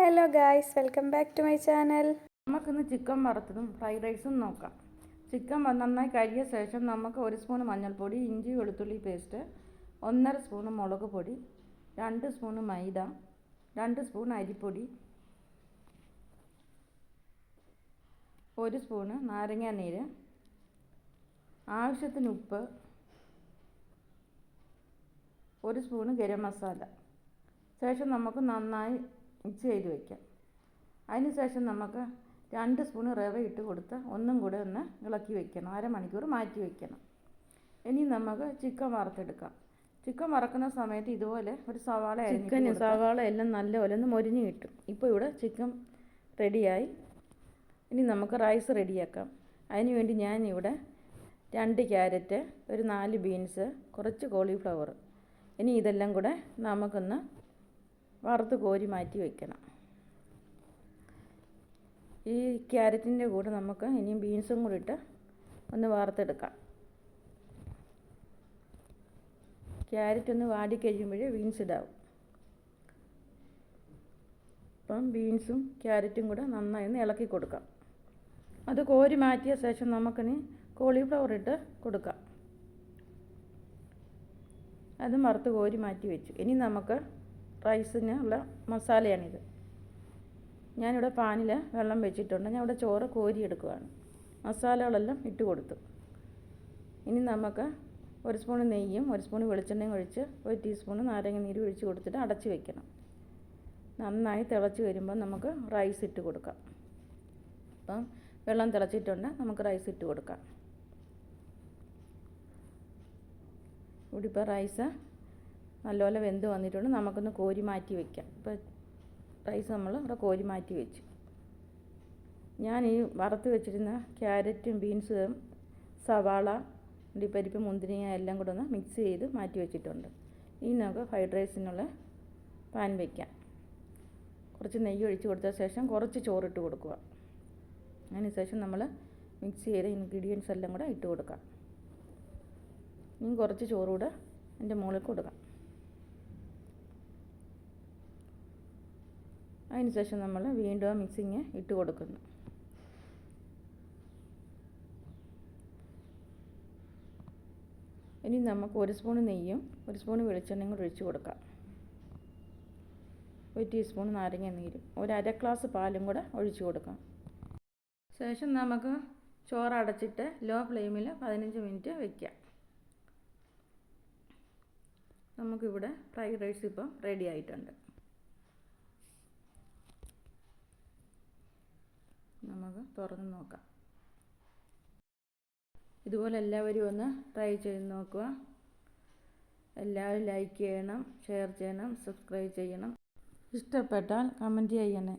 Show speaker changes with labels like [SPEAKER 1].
[SPEAKER 1] Hello guys welcome back to my channel
[SPEAKER 2] നമുക്കിന്ന് chicken വറുത്തതും fried റൈസും നോക്കാം. ചിക്കൻ നന്നായി കഴുകിയ ശേഷം നമുക്ക് ഒരു സ്പൂൺ മഞ്ഞൾപ്പൊടി ഇഞ്ചി വെളുത്തുള്ളി പേസ്റ്റ് ഒന്നര സ്പൂൺ മുളക് പൊടി രണ്ട് സ്പൂൺ മൈദ രണ്ട് സ്പൂൺ അരിപ്പൊടി ഒരു സ്പൂണ് നാരങ്ങാ നീര് ആവശ്യത്തിന് ഉപ്പ് ഒരു സ്പൂണ് ഗരം മസാല. ശേഷം നമുക്ക് നന്നായി മിക്സ് ചെയ്ത് വയ്ക്കാം അതിന് ശേഷം നമുക്ക് രണ്ട് സ്പൂൺ റവ ഇട്ട് കൊടുത്ത് ഒന്നും കൂടെ ഒന്ന് ഇളക്കി വയ്ക്കണം അരമണിക്കൂർ മാറ്റി വയ്ക്കണം ഇനി നമുക്ക് ചിക്കൻ വറുത്തെടുക്കാം. ചിക്കൻ വറക്കുന്ന സമയത്ത് ഇതുപോലെ ഒരു സവാള ചിക്കൻ സവാള എല്ലാം നല്ലപോലെ ഒന്ന് മൊരിഞ്ഞ് കിട്ടും. ഇപ്പോൾ ഇവിടെ ചിക്കൻ റെഡിയായി. ഇനി നമുക്ക് റൈസ് റെഡിയാക്കാം. അതിന് വേണ്ടി ഞാൻ ഇവിടെ രണ്ട് ക്യാരറ്റ് ഒരു നാല് ബീൻസ് കുറച്ച് കോളിഫ്ലവർ. ഇനി ഇതെല്ലാം കൂടെ നമുക്കൊന്ന് വറുത്ത് കോരി മാറ്റി വയ്ക്കണം ഈ ക്യാരറ്റിന്റെ കൂടെ നമുക്ക് ഇനിയും ബീൻസും കൂടി ഇട്ട് ഒന്ന് വറുത്തെടുക്കാം ക്യാരറ്റ് ഒന്ന് വാടിക്കഴിയുമ്പോഴേ ബീൻസ് ഇടാവും. അപ്പം ബീൻസും ക്യാരറ്റും കൂടെ നന്നായി ഒന്ന് ഇളക്കി കൊടുക്കാം. അത് കോരി മാറ്റിയ ശേഷം നമുക്കിനി കോളിഫ്ലവർ ഇട്ട് കൊടുക്കാം. അതും വറുത്ത് കോരി മാറ്റി വെച്ചു. ഇനി നമുക്ക് റൈസിനുള്ള മസാലയാണിത്. ഞാനിവിടെ പാനിൽ വെള്ളം വെച്ചിട്ടുണ്ട്. ഞാൻ ഇവിടെ ചോറ് കോരി എടുക്കുകയാണ് മസാലകളെല്ലാം ഇട്ട് കൊടുത്തു. ഇനി നമുക്ക് ഒരു സ്പൂൺ നെയ്യും ഒരു സ്പൂൺ വെളിച്ചെണ്ണയും ഒഴിച്ച് ഒരു ടീസ്പൂൺ നാരങ്ങ നീര് ഒഴിച്ച് കൊടുത്തിട്ട് അടച്ച് വെക്കണം. നന്നായി തിളച്ച് വരുമ്പോൾ നമുക്ക് റൈസ് ഇട്ട് കൊടുക്കാം. അപ്പം വെള്ളം തിളച്ചിട്ടുണ്ട്. നമുക്ക് റൈസ് ഇട്ട് കൊടുക്കാം. ഇവിടെ ഇപ്പോൾ റൈസ് നല്ലപോലെ വെന്ത് വന്നിട്ടുണ്ട്. നമുക്കൊന്ന് കോരി മാറ്റി വയ്ക്കാം ഇപ്പോൾ റൈസ് നമ്മൾ ഇവിടെ കോരി മാറ്റി വെച്ചു. ഞാൻ ഈ വറുത്ത് വെച്ചിരുന്ന ക്യാരറ്റും ബീൻസും സവാള അണ്ടിപ്പരിപ്പ് മുന്തിരിങ്ങ എല്ലാം കൂടെ ഒന്ന് മിക്സ് ചെയ്ത് മാറ്റി വെച്ചിട്ടുണ്ട്. ഇനി നമുക്ക് ഫ്രൈഡ് റൈസിനുള്ള പാൻ വയ്ക്കാം കുറച്ച് നെയ്യ് ഒഴിച്ച് കൊടുത്ത ശേഷം കുറച്ച് ചോറിട്ട് കൊടുക്കുക. അതിന് ശേഷം നമ്മൾ മിക്സ് ചെയ്ത ഇൻഗ്രീഡിയൻസ് എല്ലാം കൂടെ ഇട്ട് കൊടുക്കാം. ഇനി കുറച്ച് ചോറുകൂടെ എന്റെ മുകളിൽ കൊടുക്കാം. അതിന് ശേഷം നമ്മൾ വീണ്ടും മിക്സിങ് ഇട്ട് കൊടുക്കുന്നു. ഇനി നമുക്ക് ഒരു സ്പൂൺ നെയ്യും ഒരു സ്പൂൺ വെളിച്ചെണ്ണയും കൂടി ഒഴിച്ച് കൊടുക്കാം. ഒരു ടീസ്പൂൺ നാരങ്ങ നീരും ഒരു അര ഗ്ലാസ് പാലും കൂടെ ഒഴിച്ച് കൊടുക്കാം. ശേഷം നമുക്ക് ചോറ് അടച്ചിട്ട് ലോ ഫ്ലെയിമിൽ പതിനഞ്ച് മിനിറ്റ് വയ്ക്കാം നമുക്കിവിടെ ഫ്രൈഡ് റൈസ് ഇപ്പം റെഡി ആയിട്ടുണ്ട് നമുക്ക് തുറന്ന് നോക്കാം. ഇതുപോലെ എല്ലാവരും ഒന്ന് ട്രൈ ചെയ്ത് നോക്കുക. എല്ലാവരും ലൈക്ക് ചെയ്യണം ഷെയർ ചെയ്യണം സബ്സ്ക്രൈബ് ചെയ്യണം. ഇഷ്ടപ്പെട്ടാൽ കമന്റ് ചെയ്യണേ.